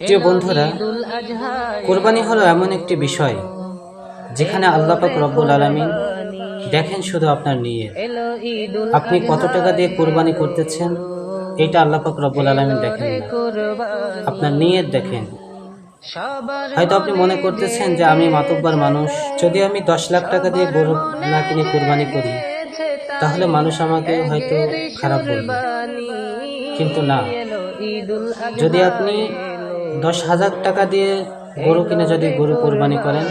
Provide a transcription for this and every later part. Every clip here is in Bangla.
প্রিয় বন্ধুরা, কোরবানি হলো এমন একটি বিষয় যেখানে আল্লাহ পাক রব্বুল আলমিন দেখেন শুধু আপনার নিয়ে। আপনি কত টাকা দিয়ে কোরবানি করতেছেন? এটা আল্লাহ পাক রব্বুল আলমিন দেখেন আপনার নিয়ত দেখেন। হয়তো আপনি মনে করতেছেন যে আমি মাতব্বার মানুষ। যদি আমি দশ লাখ টাকা দিয়ে গরু না কিনে কোরবানি করি, তাহলে মানুষ আমাকে হয়তো খারাপ বলবে। কিন্তু না। যদি আপনি দশ হাজার টাকা দিয়ে গরু কিনে যদি গরু কোরবানি করেন,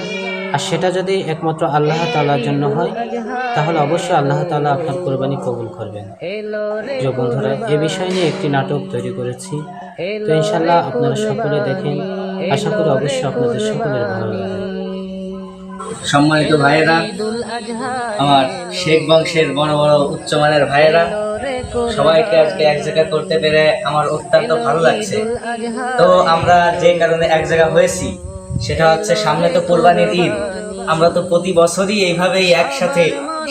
আর সেটা যদি একমাত্র আল্লাহ তালার জন্য হয়, তাহলে অবশ্যই আল্লাহ তালা আপনার কোরবানি কবুল করবেন। প্রিয় বন্ধুরা, এ বিষয় নিয়ে একটি নাটক তৈরি করেছি। তো ইনশাল্লাহ আপনারা সকলে দেখেন। আশা করি অবশ্যই আপনাদের সকলের ভালো লাগবে। সম্মানিত ভাইয়েরা, আমার শেখ বংশের বড় বড় উচ্চমানের ভাইয়েরা সবাইকে আজকে এক জায়গা করতে পেরে আমার অত্যন্ত ভালো লাগছে। তো আমরা যে কারণে এক জায়গা হয়েছি সেটা হচ্ছে সামনে তো কোরবানির ঈদ। আমরা তো প্রতি বছরই এইভাবেই একসাথে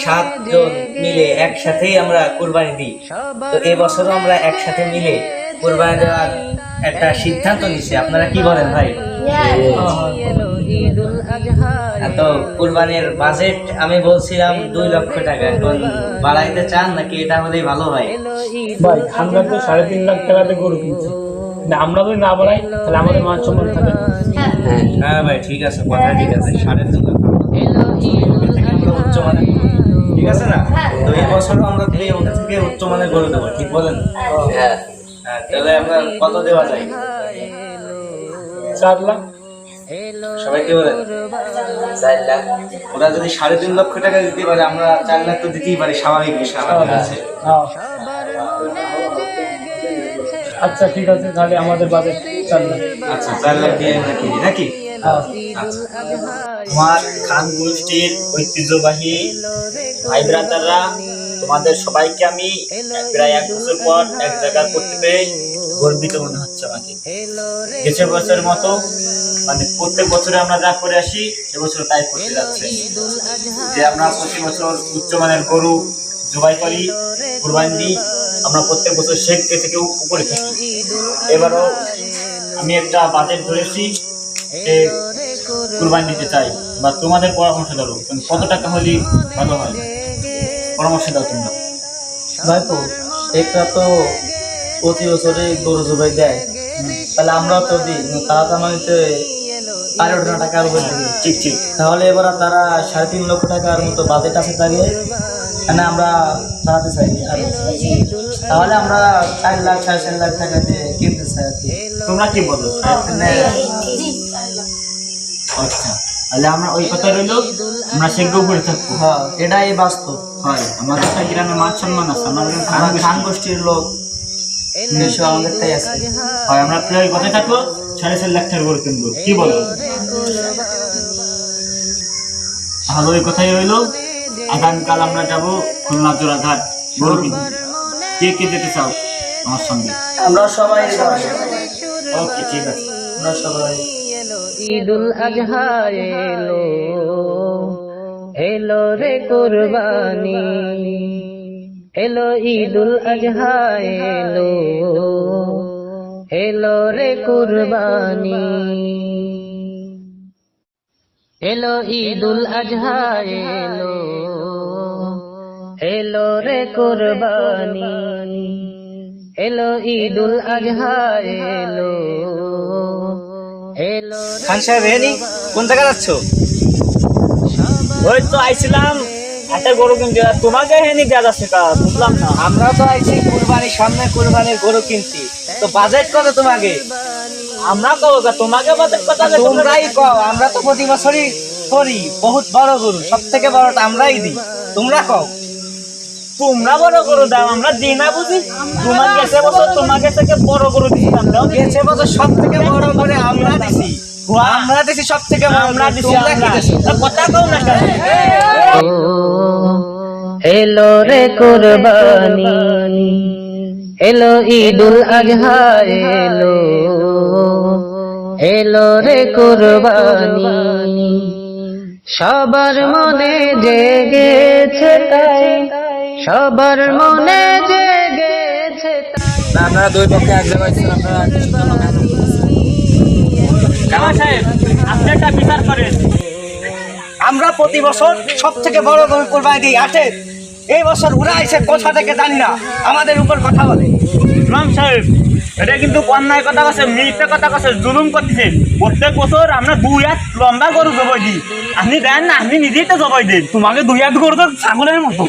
সাতজন মিলে একসাথেই আমরা কোরবানি দিই। তো এবছরও আমরা একসাথে মিলে কোরবানি দেওয়ার একটা সিদ্ধান্ত নিছি আপনারা কি বলেন ভাই? তো কুরবানির বাজেট আমি বলছিলাম দুই লক্ষ টাকা। এখন বাড়াইতে চান নাকি এটা হলেই ভালো হয়? ভাই আমরা তো সাড়ে তিন লাখ টাকাতে গরু কিনছি। আমরা যদি না বাড়াই তাহলে আমাদের মান সম্মান থাকে হ্যাঁ ভাই ঠিক আছে কথা ঠিক আছে সাড়ে তিন লাখ আমরা উচ্চমানের ঠিক আছে না? তো এই বছরও আমরা থেকে উচ্চমানের গরু দেবো ঠিক বলেন? হ্যাঁ। হ্যাঁ তাহলে আমরা কত দেওয়া যায়? চার লাখ। সবাই কি বলেন চার লাখ। ওরা যদি সাড়ে তিন লক্ষ টাকা দিতে পারে আমরা চার লাখ তো দিতেই পারি স্বাভাবিক বিষয় আমাদের কাছে। হ্যাঁ। আচ্ছা ঠিক আছে তাহলে আমাদের বাজেট চার লাখ। আচ্ছা চার লাখ দিয়ে আমরা কিনি নাকি? হ্যাঁ। আমার খান গোষ্ঠীর ঐতিহ্যবাহী ভাই ব্রাদাররা তোমাদের সবাইকে আমি প্রায় এক বছর পর এক জায়গায় করতে পেরে গর্বিত মনে হচ্ছে আমাকে। গেছে বছরের মতো মানে প্রত্যেক বছরে আমরা যা করে আসি, এবছর তাই করতে যাচ্ছে। যে আমরা প্রতি বছর উচ্চমানের গরু জবাই করি, কুরবানি দিই, আমরা প্রত্যেক বছর শেখ থেকে উপরে থাকি। এবারও আমি একটা বাজেট ধরেছি যে কুরবানি দিতে চাই, বা তোমাদের পরামর্শ দাও তুমি কত টাকা হলে ভালো হয়? পরামর্শ দাও তোমরা। ভাই তো একটা তো প্রতি বছরে গরু জবাই দেয়। তাহলে আমরাও তো দিই তারা তো আমাকে সাড়ে ওঠা টাকার উপর ঠিক ঠিক তাহলে এবার তারা সাড়ে তিন লক্ষ টাকার মতো বাজেট আছে তাকে মানে আমরা চালাতে চাই আর তাহলে আমরা চার লাখ সাড়ে চার লাখ টাকা দিয়ে কিনতে চাই আর কি। তোমরা কি বলো? আচ্ছা তাহলে আমরা ওই কথা রইল। আমরা সেগুলো উপরে থাকব। হ্যাঁ এটাই বাস্তব। হয় আমাদের গ্রামে মান সম্মান আছে আমাদের খান গোষ্ঠীর লোক। দেশে আমাদেরটাই আছে। হয় আমরা প্রায় কথায় থাকব সাড়ে চার লাখ টাকা করে কিনবো। কি বলো? ভালো ওই কথাই রইল। আগামীকাল আমরা যাব খুলনা জোড়াঘাট গরু কিনতে। কে কে যেতে চাও আমার সঙ্গে? আমরা সবাই। ওকে ঠিক আছে। আমরা সবাই। ঈদুল আজহা এলো। এলো রে কোরবানি। এলো ঈদুল আজহা এলো। এলো রে কুরবানি। এলো ঈদুল আজহা এলো। এলো রে কুরবানি। এলো ঈদুল আজহা এলো। এলো খান সাহেব কোন জায়গা যাচ্ছ? ওই তো আইছিলাম একটা গরু কিনতে তোমাকে হেনি দেওয়া যাচ্ছে বুঝলাম না। আমরা তো আইছি কুরবানির সামনে কুরবানির গরু কিনছি। তো বাজেট কত তোমাকে? আমরা কব তোমাকে বাজেট কত তোমরাই কও আমরা তো প্রতি বছরই করি বহুত বড় গরু সব থেকে বড়টা আমরাই দিই। তোমরা কও। তোমরা বড় গরু দাও আমরা দিই না বুঝি? তোমার গেছে বছর তোমাকে থেকে বড় গরু দিতাম দাও গেছে বছর সব থেকে বড় করে আমরা দিছি। আমরা দিছি সব থেকে আমরা দিছি কথা কও না কেন? এলো রে কোরবানি। এলো ঈদুল আজহা এলো। এলো রে কোরবানি। সবার মনে জেগেছে তাই। সবার মনে জেগেছে তাই। আপনারা দুই পক্ষে এক জায়গায় আপনারা সাহেব আপনি একটা বিচার করেন। আমরা প্রতি বছর সব থেকে বড় গরু কোরবানি দিই আসে। এই বছর ওরা এসে কোথা থেকে জানি না আমাদের উপর কথা বলে। ইমাম সাহেব এটা কিন্তু অন্যায় কথা কাছে মিথ্যা কথা কাছে জুলুম করতেছে। প্রত্যেক বছর আমরা দুই হাত লম্বা গরু জবাই দিই। আপনি দেন না আপনি নিজেই তো জবাই দেন। তোমাকে দুই হাত গরু তো ছাগলের মতো।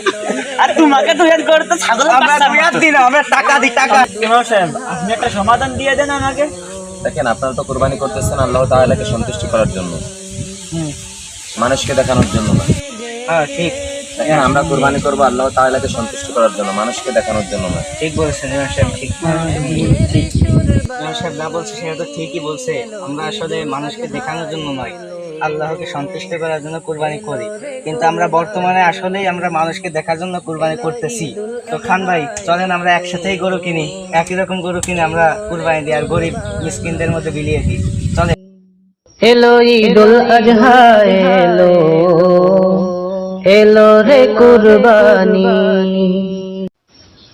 আর তোমাকে দুই হাত গরু তো ছাগলের আমরা দুই হাত। দিই না আমরা টাকা দিই টাকা। ইমাম সাহেব আপনি একটা সমাধান দিয়ে দেন আমাকে। দেখেন আপনারা তো কোরবানি করতেছেন আল্লাহ তাআলাকে সন্তুষ্টি করার জন্য। মানুষকে দেখানোর জন্য না। হ্যাঁ ঠিক। দেখেন আমরা কোরবানি করব আল্লাহ তাআলাকে সন্তুষ্টি করার জন্য মানুষকে দেখানোর জন্য না। ঠিক বলেছেন ইমাম সাহেব ঠিক ঠিক। ইমাম সাহেব যা বলছে সেটা তো ঠিকই বলছে। আমরা আসলে মানুষকে দেখানোর জন্য নয় আল্লাহকে সন্তুষ্ট করার জন্য কুরবানি করি। কিন্তু আমরা বর্তমানে আসলেই আমরা মানুষকে দেখার জন্য কুরবানি করতেছি। তো খান ভাই চলেন আমরা একসাথেই গরু কিনি একই রকম গরু কিনে আমরা কুরবানি দিই আর গরিব মিসকিনদের মধ্যে বিলিয়ে দিই। চলেন। এলো ঈদুল আজহা, এলো। এলো রে কুরবানি।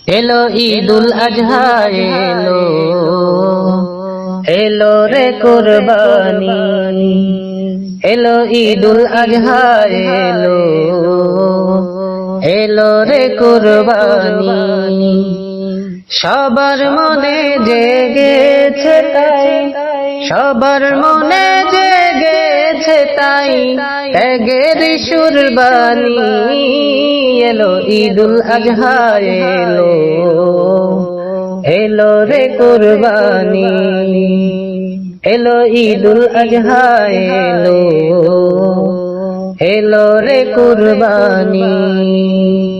এলো ঈদুল আজহা, এলো। এলো রে কুরবানি। এলো ঈদুল আজহা, এলো। এলো রে কুরবানি। সবার মনে জেগেছে তাই। সবার মনে তাই ত্যাগের সুরবানি এলো, ঈদুল আজহা এলো। এলো রে কুরবানি। এলো ঈদুল আজহা এলো। এলো রে কুরবানি।